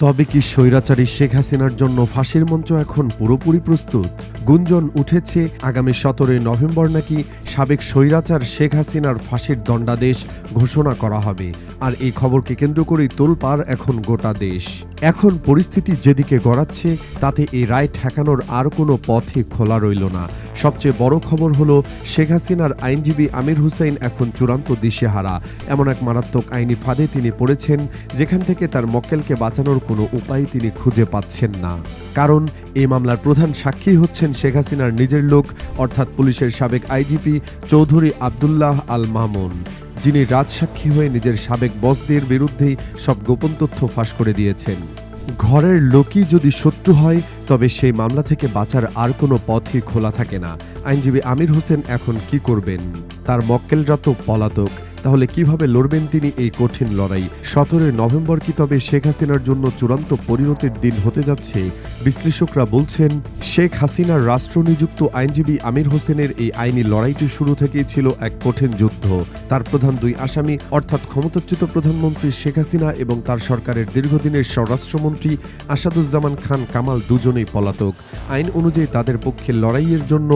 তবে কি স্বৈরাচারী শেখ হাসিনার জন্য ফাঁসির মঞ্চ এখন পুরোপুরি প্রস্তুত? গুঞ্জন উঠেছে, আগামী সতেরোই নভেম্বর নাকি সাবেক স্বৈরাচার শেখ হাসিনার ফাঁসির দণ্ডাদেশ ঘোষণা করা হবে। আর এই খবরকে কেন্দ্র করেই তোলপাড় এখন গোটা দেশ। এখন পরিস্থিতি যেদিকে গড়াচ্ছে, তাতে এই রায় ঠেকানোর আর কোনো পথই খোলা রইল না। সবচেয়ে বড় খবর হলো শেখ হাসিনার আইনজীবী আমির হুসাইন এখন চূড়ান্ত দিশেহারা। এমন এক মারাত্মক আইনি ফাঁদে তিনি পড়েছেন, যেখান থেকে তার মক্কেলকে বাঁচানোর কোনো উপায় তিনি খুঁজে পাচ্ছেন না। কারণ এই মামলার প্রধান সাক্ষী হচ্ছেন শেখ হাসিনার নিজের লোক, অর্থাৎ পুলিশের সাবেক আইজিপি চৌধুরী আবদুল্লাহ আল মামুন যিনি রাজসাক্ষী হয়ে নিজের সাবেক বসদের বিরুদ্ধেই সব গোপন তথ্য ফাঁস করে দিয়েছেন। ঘরের লোকই যদি শত্রু হয়, তবে সেই মামলা থেকে বাঁচার আর কোনো পথই খোলা থাকে না। আইনজীবী আমির হোসেন এখন কি করবেন? তার মক্কেলরা তো পলাতক তাহলে কীভাবে লড়বেন তিনি এই কঠিন লড়াই? সতেরোই নভেম্বর কি তবে শেখ হাসিনার জন্য চূড়ান্ত পরিণতির দিন হতে যাচ্ছে? বিশ্লেষকরা বলছেন, শেখ হাসিনার রাষ্ট্রনিযুক্ত আইনজীবী আমির হোসেনের এই আইনি লড়াইটি শুরু থেকেই ছিল এক কঠিন যুদ্ধ। তার প্রধান দুই আসামি, অর্থাৎ ক্ষমতাচ্যুত প্রধানমন্ত্রী শেখ হাসিনা এবং তার সরকারের দীর্ঘদিনের স্বরাষ্ট্রমন্ত্রী আসাদুজ্জামান খান কামাল দুজনেই পলাতক। আইন অনুযায়ী তাদের পক্ষে লড়াইয়ের জন্য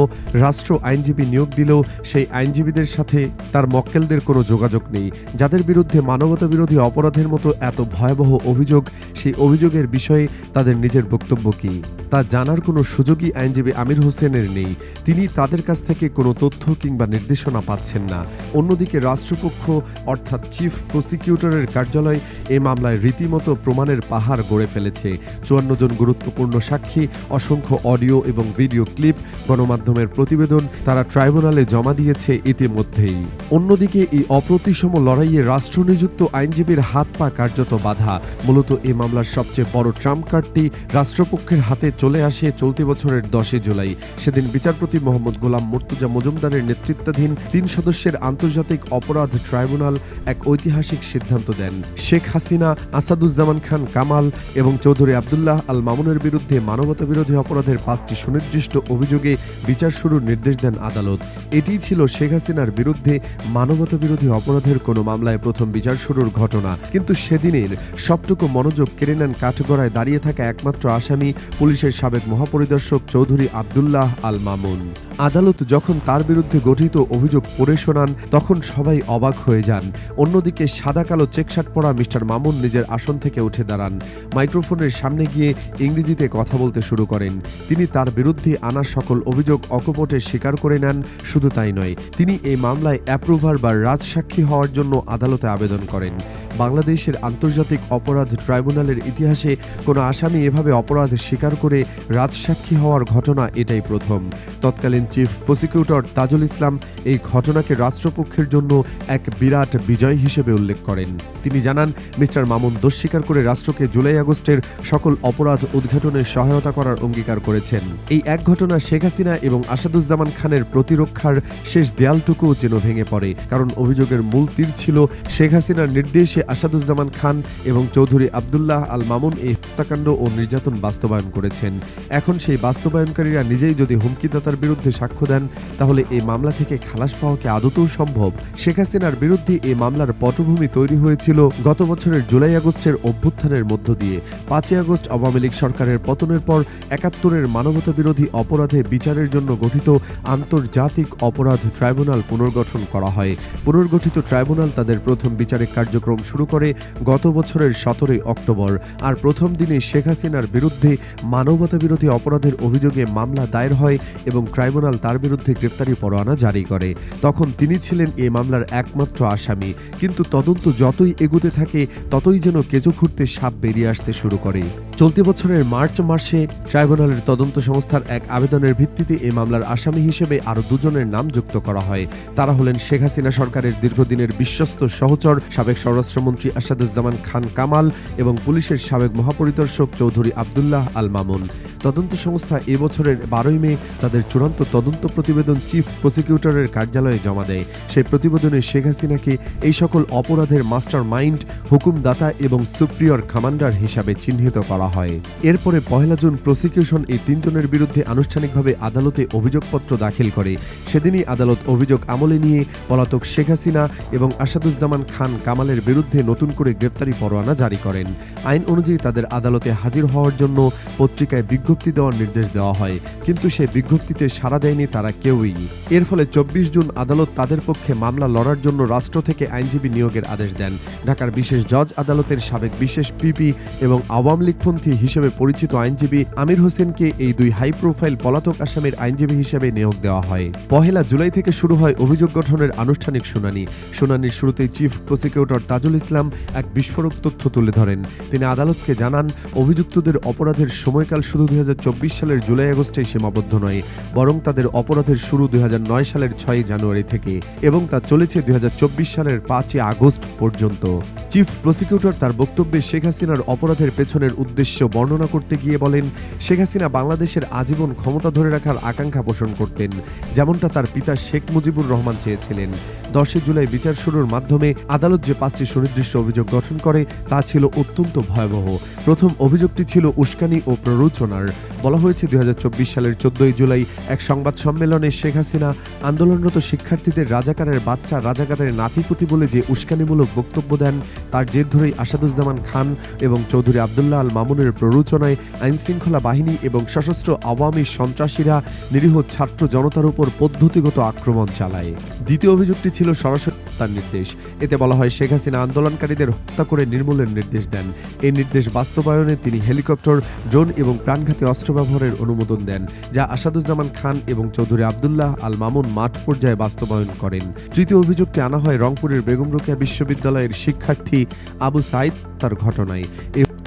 রাষ্ট্র আইনজীবী নিয়োগ দিলেও সেই আইনজীবীদের সাথে তার মক্কেলদের কোনো যোগাযোগ নেই। যাদের বিরুদ্ধে মানবতা বিরোধী অপরাধের মতো এত ভয়াবহ অভিযোগ, সেই অভিযোগের বিষয়ে তাদের নিজের বক্তব্য কি? তা জানার কোনো সুযোগই আইনজীবী আমির হোসেনের নেই। তিনি তাদের কাছ থেকে কোনো তথ্য কিংবা নির্দেশনা পাচ্ছেন না। অন্যদিকে রাষ্ট্রপক্ষ, অর্থাৎ চিফ প্রসিকিউটরের কার্যালয়, এ মামলায় রীতিমতো প্রমাণের পাহাড় গড়ে ফেলেছে। চুয়ান্ন জন গুরুত্বপূর্ণ সাক্ষী, অসংখ্য অডিও এবং ভিডিও ক্লিপ, গণমাধ্যমের প্রতিবেদন তারা ট্রাইব্যুনালে জমা দিয়েছে ইতিমধ্যেই। অন্যদিকে এই অপ্রতিসম লড়াইয়ে রাষ্ট্রনিযুক্ত আইনজীবীর হাত পা কার্যত বাধা। মূলত এই মামলার সবচেয়ে বড় ট্রাম্প কার্ডটি রাষ্ট্রপক্ষের হাতে চলে আসে চলতি বছরের দশে জুলাই। সেদিন বিচারপতি মোহাম্মদ গোলাম মুর্তুজা মজুমদারের নেতৃত্বাধীন তিন সদস্যের আন্তর্জাতিক অপরাধ ট্রাইব্যুনাল এক ঐতিহাসিক সিদ্ধান্ত দেন। শেখ হাসিনা, আসাদুজ্জামান খান কামাল এবং চৌধুরী আবদুল্লাহ আল মামুনের বিরুদ্ধে মানবতা বিরোধী অপরাধের পাঁচটি সুনির্দিষ্ট অভিযোগে বিচার শুরুর নির্দেশ দেন আদালত। এটিই ছিল শেখ হাসিনার বিরুদ্ধে মানবতা বিরোধী অপরাধের কোনো মামলায় প্রথম বিচার শুরুর ঘটনা। কিন্তু সেদিনের সবটুকু মনোযোগ কেড়ে নেন কাঠগড়ায় দাঁড়িয়ে থাকা একমাত্র আসামি পুলিশের সাবেক মহাপরিদর্শক চৌধুরী আবদুল্লাহ আল মামুন আদালত যখন তার বিরুদ্ধে গঠিত অভিযোগ পড়ে শোনান, তখন সবাই অবাক হয়ে যান। অন্যদিকে সাদা কালো চেকশার্ট পরা মিস্টার মামুন নিজের আসন থেকে উঠে দাঁড়ান। মাইক্রোফোনের সামনে গিয়ে ইংরেজিতে কথা বলতে শুরু করেন। তিনি তার বিরুদ্ধে আনা সকল অভিযোগ অকপটে স্বীকার করে নেন, শুধু তাই নয়, তিনি এই মামলায় অ্যাপ্রুভার বা রাজসাক্ষী হওয়ার জন্য আদালতে আবেদন করেন। বাংলাদেশের আন্তর্জাতিক অপরাধ ট্রাইব্যুনালের ইতিহাসে কোনো আসামি এভাবে অপরাধ স্বীকার করে রাজসাক্ষী হওয়ার ঘটনা এটাই প্রথম। তৎকালীন চিফ প্রসিকিউটর তাজুল ইসলাম এই ঘটনাকে রাষ্ট্রপক্ষের জন্য এক বিরাট বিজয় হিসেবে উল্লেখ করেন। তিনি জানান, মিস্টার মামুন দোষ স্বীকার করে রাষ্ট্রকে জুলাই আগস্টের সকল অপরাধ উদ্ঘাটনে সহায়তা করার অঙ্গীকার করেছেন। এই এক ঘটনা শেখ হাসিনা এবং আসাদুজ্জামান খানের প্রতিরক্ষার শেষ দেয়ালটুকুও যেন ভেঙে পড়ে, কারণ অভিযোগের মূল তীর ছিল শেখ হাসিনার নির্দেশে আসাদুজ্জামান খান এবং চৌধুরী আবদুল্লাহ আল মামুন এই হত্যাকাণ্ড ও নির্যাতন বাস্তবায়ন করেছেন। এখন সেই বাস্তবায়নকারীরা নিজেই যদি হুমকিদাতার বিরুদ্ধে সাক্ষ্য দেন, তাহলে এই মামলা থেকে খালাস পাওয়া কি আদতেও সম্ভব। শেখ হাসিনার বিরুদ্ধে এই মামলার পটভূমি তৈরি হয়েছিল গত বছরের জুলাই আগস্টের অভ্যুত্থানের মধ্য দিয়ে। পাঁচই আগস্ট আওয়ামী লীগ সরকারের পতনের পর একাত্তরের মানবতা বিরোধী অপরাধে বিচারের জন্য গঠিত আন্তর্জাতিক অপরাধ ট্রাইব্যুনাল পুনর্গঠন করা হয়। পুনর্গঠিত ট্রাইব্যুনাল তাদের প্রথম বিচারিক কার্যক্রম শুরু করে গত বছরের সতেরোই অক্টোবর। আর প্রথম দিনে শেখ হাসিনার বিরুদ্ধে মানবতা বিরোধী অপরাধের অভিযোগে মামলা দায়ের হয় এবং ট্রাইব্যুনাল তার বিরুদ্ধে গ্রেফতারি পরোয়ানা জারি করে। তখন তিনি ছিলেন এ মামলার একমাত্র আসামি। কিন্তু তদন্ত যতই এগুতে থাকে, ততই যেন কেজো খুঁড়তে সাপ বেরিয়ে আসতে শুরু করে। চলতি বছরের মার্চ মাসে ট্রাইব্যুনালের তদন্ত সংস্থার এক আবেদনের ভিত্তিতে এই মামলার আসামি হিসেবে আরও দুজনের নাম যুক্ত করা হয়। তারা হলেন শেখ হাসিনা সরকারের দীর্ঘদিনের বিশ্বস্ত সহচর, সাবেক স্বরাষ্ট্রমন্ত্রী আসাদুজ্জামান খান কামাল এবং পুলিশের সাবেক মহাপরিদর্শক চৌধুরী আবদুল্লাহ আল মামুন। তদন্ত সংস্থা এবছরের বারোই মে তাদের চূড়ান্ত তদন্ত প্রতিবেদন চিফ প্রসিকিউটরের কার্যালয়ে জমা দেয়। সেই প্রতিবেদনে শেখ হাসিনাকে এই সকল অপরাধের মাস্টার মাইন্ড হুকুমদাতা এবং সুপ্রিয়র কমান্ডার হিসাবে চিহ্নিত করা হয়। এরপরে পহেলা জুন প্রসিকিউশন এই তিনজনের বিরুদ্ধে আনুষ্ঠানিকভাবে আদালতে অভিযোগপত্র দাখিল করে। সেদিনই আদালত অভিযোগ আমলে নিয়ে পলাতক শেখ হাসিনা এবং আসাদুজ্জামান খান কামালের বিরুদ্ধে নতুন করে গ্রেপ্তারি পরোয়ানা জারি করেন। আইন অনুযায়ী তাদের আদালতে হাজির হওয়ার জন্য পত্রিকায় বিজ্ঞপ্তি দেওয়ার নির্দেশ দেওয়া হয়। কিন্তু সে বিজ্ঞপ্তিতে সাড়া দেয়নি তারা কেউই। এর ফলে চব্বিশ জুন আদালত তাদের পক্ষে মামলা লড়ার জন্য রাষ্ট্র থেকে আইনজীবী নিয়োগের আদেশ দেন। ঢাকার বিশেষ জজ, আদালতের সাবেক বিশেষ পিপি এবং আওয়ামী লীগপন্থী হিসেবে পরিচিত আইনজীবী আমির হোসেনকে এই দুই হাই প্রোফাইল পলাতক আসামের আইনজীবী হিসেবে নিয়োগ দেওয়া হয়। পহেলা জুলাই থেকে শুরু হয় অভিযোগ গঠনের আনুষ্ঠানিক শুনানি। শুনানির শুরুতেই চিফ প্রসিকিউটর তাজুল ইসলাম এক বিস্ফোরক তথ্য তুলে ধরেন। তিনি আদালতকে জানান, অভিযুক্তদের অপরাধের সময়কাল শুধু দুই হাজার চব্বিশ সালের জুলাই আগস্টে সীমাবদ্ধ নয়, বরং তাদের অপরাধের শুরু দুই হাজার নয় সালের ছয়ই জানুয়ারি থেকে, এবং তা চলেছে দুই হাজার চব্বিশ সালের পাঁচই আগস্ট পর্যন্ত। চিফ প্রসিকিউটর তার বক্তব্যে শেখ হাসিনার অপরাধের পেছনের উদ্দেশ্য বর্ণনা করতে গিয়ে বলেন, শেখ হাসিনা বাংলাদেশের আজীবন ক্ষমতা ধরে রাখার আকাঙ্ক্ষা পোষণ করতেন, যেমনটা তার পিতা শেখ মুজিবুর রহমান চেয়েছিলেন। দশই জুলাই বিচার শুরুর মাধ্যমে আদালত যে পাঁচটি সুনির্দিষ্ট অভিযোগ গঠন করে, তা ছিল অত্যন্ত ভয়াবহ। প্রথম অভিযোগটি ছিল উস্কানি ও প্ররোচনার। বলা হয়েছে দুই হাজার চব্বিশ সালের চোদ্দই জুলাই এক সংবাদ সম্মেলনে শেখ হাসিনা আন্দোলনরত শিক্ষার্থীদের রাজাকারের বাচ্চা, রাজাকারের নাতিপুতি বলে যে উস্কানিমূলক বক্তব্য দেন, তার জের ধরেই আসাদুজ্জামান খান এবং চৌধুরী আবদুল্লাহ আল মামুনের প্ররোচনায় আইনশৃঙ্খলা বাহিনী এবং সশস্ত্র আওয়ামী সন্ত্রাসীরা নিরীহ ছাত্র জনতার উপর পদ্ধতিগত আক্রমণ চালায়। দ্বিতীয় অভিযোগটি ছিল সরাসরি হত্যার নির্দেশ। এতে বলা হয়, শেখ হাসিনা আন্দোলনকারীদের হত্যা করে নির্মূলের নির্দেশ দেন। এই নির্দেশ বাস্তবায়নে তিনি হেলিকপ্টার, ড্রোন এবং প্রাণঘাতী অস্ত্র ব্যবহারের অনুমোদন দেন, যা আসাদুজ্জামান খান এবং চৌধুরী আবদুল্লাহ আল মামুন মাঠ পর্যায়ে বাস্তবায়ন করেন। তৃতীয় অভিযোগটি আনা হয় রংপুরের বেগম রোকেয়া বিশ্ববিদ্যালয়ের শিক্ষার্থী আবু সাইদ তার ঘটনায়।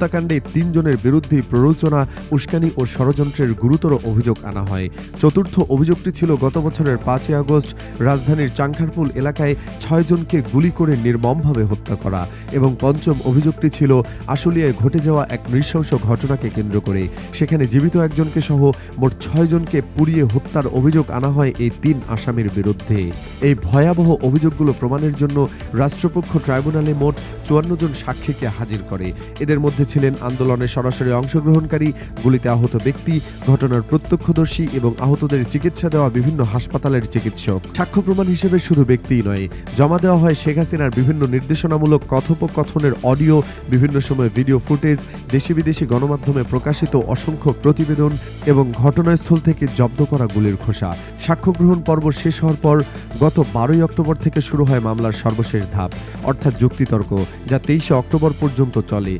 হত্যাকাণ্ডে তিনজনের বিরুদ্ধে প্ররোচনা, উস্কানি ও ষড়যন্ত্রের গুরুতর অভিযোগ আনা হয়। চতুর্থ অভিযোগটি ছিল গত বছরের পাঁচই আগস্ট রাজধানীর চাংখারপুল এলাকায় ছয়জনকে গুলি করে নির্মমভাবে হত্যা করা এবং পঞ্চম অভিযোগটি ছিল আশুলিয়ায় ঘটে যাওয়া এক নৃশংস ঘটনাকে কেন্দ্র করে। সেখানে জীবিত একজনকে সহ মোট ছয়জনকে পুড়িয়ে হত্যার অভিযোগ আনা হয় এই তিন আসামির বিরুদ্ধে। এই ভয়াবহ অভিযোগগুলো প্রমাণের জন্য রাষ্ট্রপক্ষ ট্রাইব্যুনালে মোট চুয়ান্ন জন সাক্ষীকে হাজির করে। এদের মধ্যে ছিলেন আন্দোলনে সরাসরি অংশগ্রহণকারী, গুলিতে আহত ব্যক্তি, ঘটনার প্রত্যক্ষদর্শী এবং আহতদের চিকিৎসা দেওয়া বিভিন্ন হাসপাতালের চিকিৎসক। সাক্ষ্য প্রমাণ হিসেবে শুধু ব্যক্তিই নয়, জমা দেওয়া হয় শেখ হাসিনার বিভিন্ন নির্দেশনামূলক কথোপকথনের অডিও, বিভিন্ন সময় ভিডিও ফুটেজ দেশি বিদেশি গণমাধ্যমে প্রকাশিত অসংখ্য প্রতিবেদন এবং ঘটনাস্থল থেকে জব্দ করা গুলির খোসা। সাক্ষ্য গ্রহণ পর্ব শেষ হওয়ার পর গত বারোই অক্টোবর থেকে শুরু হয় মামলার সর্বশেষ ধাপ, অর্থাৎ যুক্তিতর্ক, যা তেইশে অক্টোবর পর্যন্ত চলে।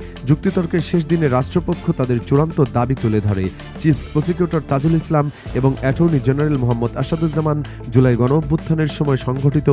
যুক্তিতর্কের শেষ দিনে রাষ্ট্রপক্ষ তাদের চূড়ান্ত দাবি তুলে ধরে। চিফ প্রসিকিউটর তাজুল ইসলাম এবং attorney general Mohammad Asaduzzaman July গণ অভ্যুত্থানের সময় সংঘটিত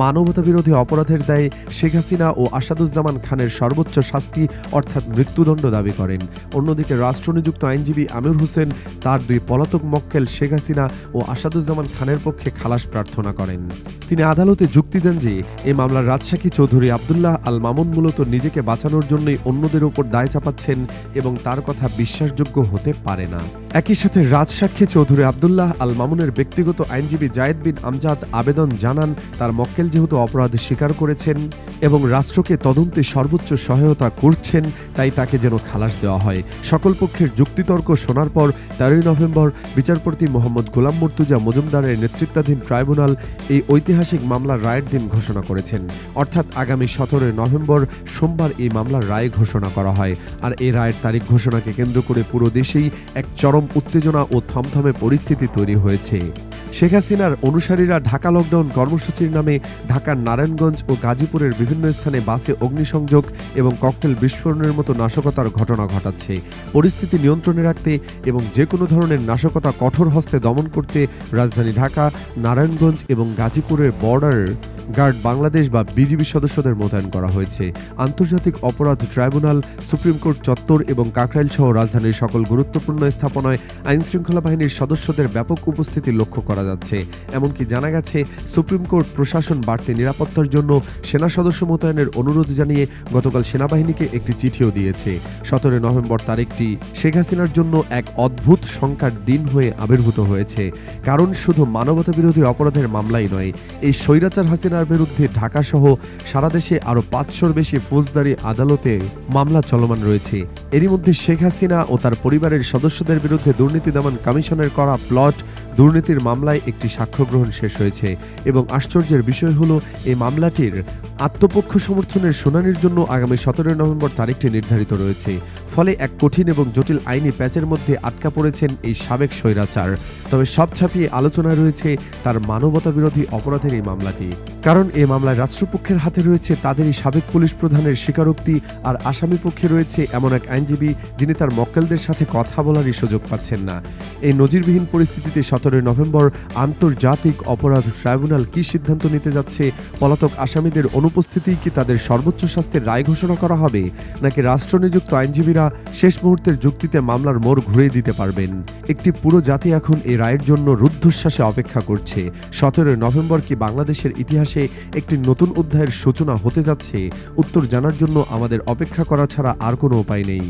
মানবতা বিরোধী অপরাধের দায়ে শেখ হাসিনা ও আসাদুজ্জামান খানের সর্বোচ্চ শাস্তি অর্থাৎ মৃত্যুদণ্ড দাবি করেন। অন্যদিকে রাষ্ট্রনিযুক্ত আইনজীবী আমির হোসেন তার দুই পলাতক মক্কেল শেখ হাসিনা ও আসাদুজ্জামান খানের পক্ষে খালাস প্রার্থনা করেন। তিনি আদালতে যুক্তি দেন যে এই মামলার রাজসাক্ষী চৌধুরী আবদুল্লাহ আল মামুন মূলত নিজেকে বাঁচানোর জন্যই অন্যদের উপর দায় চাপাচ্ছেন এবং তার কথা বিশ্বাসযোগ্য হতে পারে না। একই সাথে রাজসাক্ষী চৌধুরী আবদুল্লাহ আল মামুনের ব্যক্তিগত আইনজীবী জায়েদ বিন আমজাদ আবেদন জানান তার মক্কেল যেহেতু অপরাধ স্বীকার করেছেন এবং রাষ্ট্রকে তদন্তে সর্বোচ্চ সহায়তা করছেন, তাই তাকে যেন খালাস দেওয়া হয়। সকল পক্ষের যুক্তিতর্ক শোনার পর তেরোই নভেম্বর বিচারপতি মোহাম্মদ গোলাম মর্তুজা মজুমদারের নেতৃত্বাধীন ট্রাইব্যুনাল এই ঐতিহাসিক মামলার রায়ের দিন ঘোষণা করেছেন। অর্থাৎ আগামী সতেরোই নভেম্বর সোমবার এই মামলার রায় ঘোষণা করা হয়। আর এই রায়ের তারিখ ঘোষণাকে কেন্দ্র করে পুরো দেশেই এক চরম উত্তেজনা ও থমথমে পরিস্থিতি তৈরি হয়েছে। শেখ হাসিনার অনুসারীরা ঢাকা লকডাউন কর্মসূচির নামে ঢাকার নারায়ণগঞ্জ ও গাজীপুরের বিভিন্ন স্থানে বাসে অগ্নিসংযোগ এবং ককটেল বিস্ফোরণের মতো নাশকতার ঘটনা ঘটাচ্ছে। পরিস্থিতি নিয়ন্ত্রণে রাখতে এবং যে কোনো ধরনের নাশকতা কঠোর হস্তে দমন করতে রাজধানী ঢাকা, নারায়ণগঞ্জ এবং গাজীপুরের বর্ডার গার্ড বাংলাদেশ বা বিজিবি সদস্যদের মোতায়েন করা হয়েছে। আন্তর্জাতিক অপরাধ ট্রাইব্যুনাল, সুপ্রিম কোর্ট চত্বর এবং কাকরাইল সহ রাজধানীর সকল গুরুত্বপূর্ণ স্থাপনায় আইনশৃঙ্খলা বাহিনীর সদস্যদের ব্যাপক উপস্থিতি লক্ষ্য করা যাচ্ছে। এমনকি জানা গেছে, সুপ্রিম কোর্ট প্রশাসন বাড়তি নিরাপত্তার জন্য সেনা সদস্য মোতায়েনের অনুরোধ জানিয়ে গতকাল সেনাবাহিনীকে একটি চিঠিও দিয়েছে। সতেরোই নভেম্বর তারিখটি শেখ হাসিনার জন্য এক অদ্ভুত সংখ্যার দিন হয়ে আবির্ভূত হয়েছে। কারণ শুধু মানবতা বিরোধী অপরাধের মামলাই নয়, এই স্বৈরাচার হাসিনা হাসিনার বিরুদ্ধে ঢাকাসহ সারা দেশে আরও পাঁচশোর বেশি ফৌজদারি আদালতে মামলা চলমান রয়েছে। এরই মধ্যে শেখ হাসিনা ও তার পরিবারের সদস্যদের বিরুদ্ধে দুর্নীতি দমন কমিশনের করা প্লট দুর্নীতির মামলায় একটি সাক্ষ্য গ্রহণ শেষ হয়েছে এবং আশ্চর্যের বিষয় হলো এই মামলাটির আত্মপক্ষ সমর্থনের শুনানির জন্য আগামী সতেরোই নভেম্বর তারিখটি নির্ধারিত রয়েছে। ফলে এক কঠিন এবং জটিল আইনি প্যাচের মধ্যে আটকা পড়েছেন এই সাবেক স্বৈরাচার। তবে সব ছাপিয়ে আলোচনায় রয়েছে তার মানবতা বিরোধী অপরাধের এই মামলাটি। কারণ এ মামলায় রাষ্ট্রপক্ষের হাতে রয়েছে তাদেরই সাবেক পুলিশ প্রধানের স্বীকারোক্তি আর আসামি পক্ষে রয়েছে এমন এক আইনজীবী যিনি তার মক্কেলদের সাথে কথা বলারই সুযোগ পাচ্ছেন না। এই নজিরবিহীন পরিস্থিতিতে সতেরোই নভেম্বর আন্তর্জাতিক অপরাধ ট্রাইব্যুনাল কি সিদ্ধান্ত নিতে যাচ্ছে? পলাতক আসামিদের অনুপস্থিতি কি তাদের সর্বোচ্চ শাস্তির রায় ঘোষণা করা হবে? নাকি রাষ্ট্রনিযুক্ত আইনজীবীরা শেষ মুহূর্তের যুক্তিতে মামলার মোড় ঘুরিয়ে দিতে পারবেন? একটি পুরো জাতি এখন এই রায়ের জন্য রুদ্ধশ্বাসে অপেক্ষা করছে। সতেরোই নভেম্বর কি বাংলাদেশের ইতিহাসে একটি নতুন অধ্যায়ের সূচনা হতে যাচ্ছে। উত্তর জানার জন্য আমাদের অপেক্ষা করা ছাড়া আর কোনো উপায় নেই।